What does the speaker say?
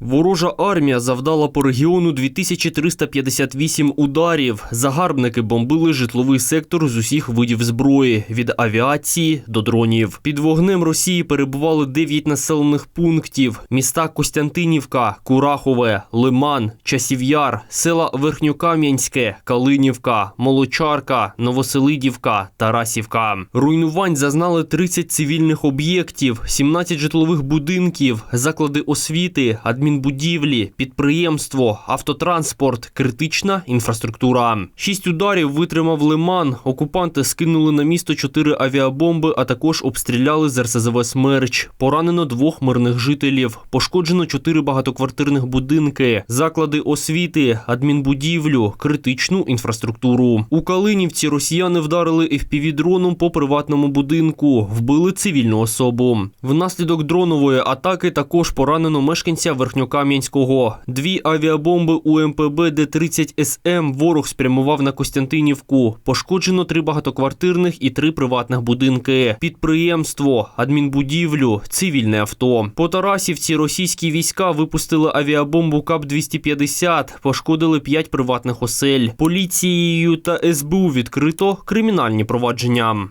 Ворожа армія завдала по регіону 2358 ударів. Загарбники бомбили житловий сектор з усіх видів зброї від авіації до дронів. Під вогнем Росії перебували 9 населених пунктів: міста Костянтинівка, Курахове, Лиман, Часів'яр, села Верхньокам'янське, Калинівка, Молочарка, Новоселидівка, Тарасівка. Руйнувань зазнали 30 цивільних об'єктів, 17 житлових будинків, заклади освіти, адмінбудівлі, підприємство, автотранспорт, критична інфраструктура. Шість ударів витримав Лиман. Окупанти скинули на місто чотири авіабомби, а також обстріляли з РСЗВ «Смерч». Поранено двох мирних жителів. Пошкоджено чотири багатоквартирних будинки, заклади освіти, адмінбудівлю, критичну інфраструктуру. У Калинівці росіяни вдарили FPV-дроном по приватному будинку, вбили цивільну особу. Внаслідок дронової атаки також поранено мешканця Верхньокам'янського. Дві авіабомби у МПБ Д-30 СМ ворог спрямував на Костянтинівку. Пошкоджено три багатоквартирних і три приватних будинки, підприємство, адмінбудівлю, цивільне авто. По Тарасівці російські війська випустили авіабомбу КАП-250, пошкодили п'ять приватних осель. Поліцією та СБУ відкрито кримінальні провадження.